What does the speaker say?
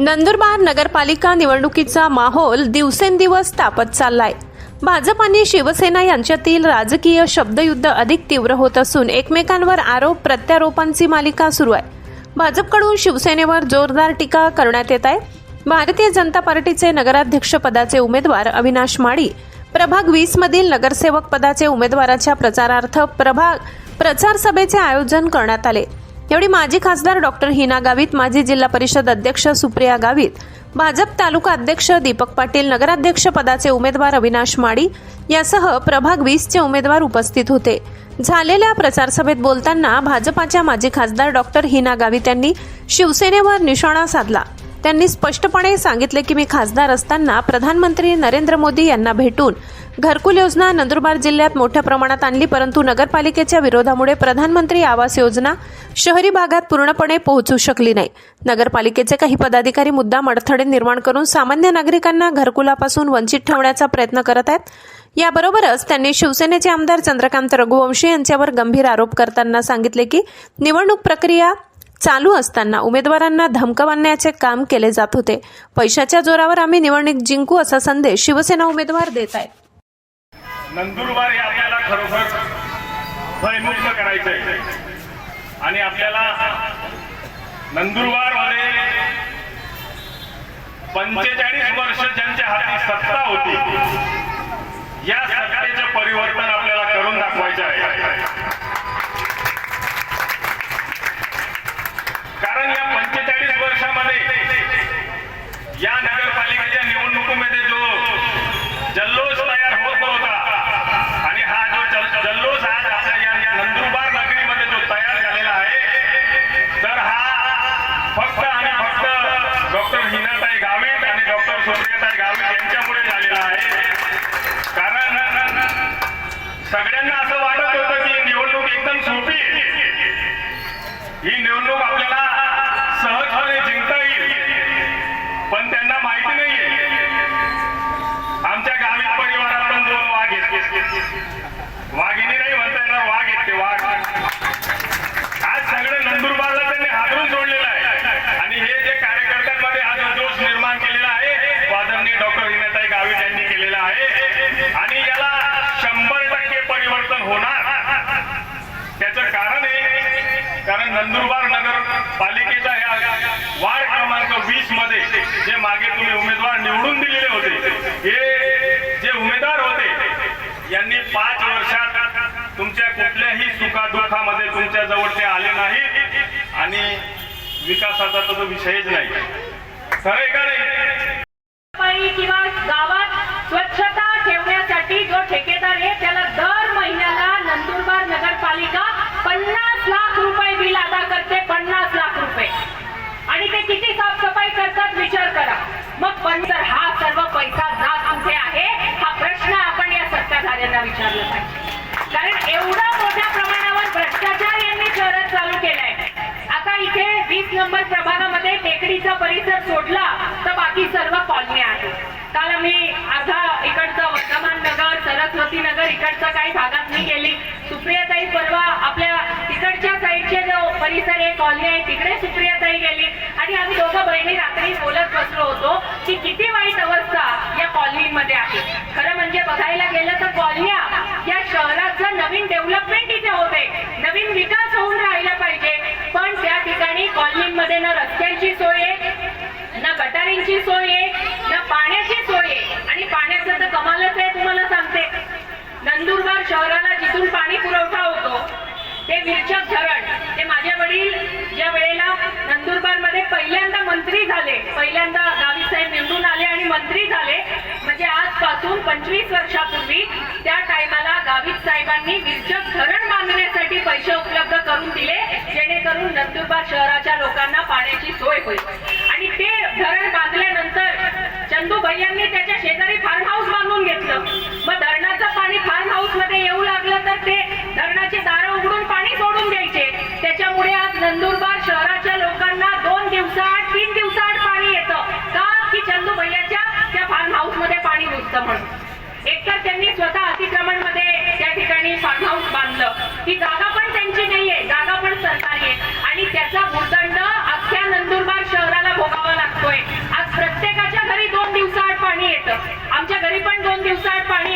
नंदुरबार नगरपालिका निवडणुकीचा माहोल दिवसेंदिवस तापत चाललाय. भाजप आणि शिवसेना यांच्यातील राजकीय शब्दयुद्ध अधिक तीव्र होत असून एकमेकांवर आरोप प्रत्यारोपांची मालिका सुरू आहे. भाजपकडून शिवसेनेवर जोरदार टीका करण्यात येत आहे. भारतीय जनता पार्टीचे नगराध्यक्ष पदाचे उमेदवार अविनाश माळी प्रभाग वीस मधील नगरसेवक पदाचे उमेदवाराच्या प्रचारार्थ प्रभाग प्रचार सभेचे आयोजन करण्यात आले. यावेळी माजी खासदार डॉक्टर हिना गावित माजी जिल्हा परिषद अध्यक्ष सुप्रिया गावित भाजप तालुका अध्यक्ष दीपक पाटील नगराध्यक्ष पदाचे उमेदवार अविनाश माडी यासह प्रभाग वीसचे उमेदवार उपस्थित होते. झालेल्या प्रचारसभेत बोलताना भाजपाच्या माजी खासदार डॉक्टर हिना गावित यांनी शिवसेनेवर निशाणा साधला. त्यांनी स्पष्टपणे सांगितले की मी खासदार असताना प्रधानमंत्री नरेंद्र मोदी यांना भेटून घरकुल योजना नंदुरबार जिल्ह्यात मोठ्या प्रमाणात आणली परंतु नगरपालिकेच्या विरोधामुळे प्रधानमंत्री आवास योजना शहरी भागात पूर्णपणे पोहोचू शकली नाही. नगरपालिकेचे काही पदाधिकारी मुद्दाम अडथळे निर्माण करून सामान्य नागरिकांना घरकुलापासून वंचित ठेवण्याचा प्रयत्न करत आहेत. याबरोबरच त्यांनी शिवसेनेचे आमदार चंद्रकांत रघुवंशी यांच्यावर गंभीर आरोप करताना सांगितले की निवडणूक प्रक्रिया चालू असताना उमेदवारांना धमकवण्याचे काम केले जात होते. पैशाच्या जोरावर आम्ही निवडणूक जिंकू असा संदेश शिवसेना उमेदवार देत आहेत. नंदुरबार आपल्याला खरोखर भयमुक्त करायचं आहे आणि आपल्याला नंदुरबारमध्ये पंचेचाळीस वर्ष ज्यांच्या हाती सत्ता होती या सत्तेचं परिवर्तन आणि गावी यांच्यामुळे झालेला आहे. कारण सगळ्यांना असं वाटत होतं की निवडणूक एकदम सोपी ही निवडणूक आपल्याला सहजपणे जिंकता येईल. पण त्यांना माहिती नाहीये आमच्या गावी परिवारात पण दोन वाघ येत वाघिणी नाही म्हणता येणार वाघ येते वाघ. आज सगळं नंदुरबारला त्यांनी हादरून सोडलेलं आहे. आणि हे जे कार्यकर्त्यांमध्ये आज जोश निर्माण केले कारण नंदुरबार नगर पालिकेच्या ह्या वार्ड क्रमांक वीसमध्ये जे मागे तुम्ही उमेदवार निवडून दिलेले होते हे जे उमेदवार होते यांनी पाच वर्षात तुमच्या कुठल्याही सुखादुखामध्ये तुमच्या जवळ ते आले नाहीत आणि विकासाचा तो विषयच नाही. खरे का नाही? किंवा गावात स्वच्छता ठेवण्यासाठी जो ठेकेदार आहे त्याला दर महिन्याला नंदुरबार नगरपालिका पन्नास लाख रुपये बिल अदा करते पन्नास लाख रुपये आणि ते किती साफसफाई करतात विचार करा मग पण तर हा सर्व पैसा जात कुठे आहे हा प्रश्न आपण या सत्ताधाऱ्यांना विचारलं पाहिजे कारण एवढा मोठ्या प्रमाणावर भ्रष्टाचार यांनी शहरात चालू केलाय. आता इथे वीस नंबर प्रभागामध्ये टेकडीचा परिसर सोडला तर बाकी सर्व कॉलनी आहेत. काल आम्ही अर्धा इकडचं वर्धमान नगर सरस्वती नगर इकडचं काही भागात मी गेली. सुप्रियाताई परवा आपल्या तिकडच्या साईडचे जो परिसर आहे कॉलनी आहे तिकडे सुप्रियाताई गेली. आणि आम्ही दोघं बहिणी रात्री बोलत बसलो होतो की किती वाईट अवस्था या कॉलनीमध्ये आहे. खरं म्हणजे बघायला गेलं तर कॉलन्या या शहराचं नवीन डेव्हलपमेंट इथे होते नवीन विकास होऊन राहिला पाहिजे. पण त्या ठिकाणी कॉलनीमध्ये ना रस्त्यांची सोय आहे ना गटारींची सोय आहे ना पाण्याची सोय आहे. आणि पाण्याचं तर कमालच आहे तुम्हाला सांगते. नंदुरबार शहराला जिथून पाणी ते विरचक धरण ते माझे वडील ज्या वेळेला नंदुरबारमध्ये पहिल्यांदा मंत्री झाले पहिल्यांदा गावित साहेब निवडून आले आणि मंत्री झाले म्हणजे आजपासून पंचवीस वर्षापूर्वी त्या टायमाला गावित साहेबांनी विरचक धरण बांधण्यासाठी पैसे उपलब्ध करून दिले जेणेकरून नंदुरबार शहराच्या लोकांना पाण्याची सोय होईल. आणि ते धरण बांधल्यानंतर चंदू भैयांनी त्याच्या शेजारी फार्म हाऊस एक एकतर त्यांनी स्वतः अतिक्रमणमध्ये त्या ठिकाणी फार्म हाऊस बांधलं. ही जागा पण त्यांची नाहीये जागा पण सरकारी आहे. आणि त्याचा भूदंड अख्ख्या नंदुरबार शहराला भोगावा लागतोय. आज प्रत्येकाच्या घरी दोन दिवसाआड पाणी येतं. आमच्या घरी पण दोन दिवसाआड पाणी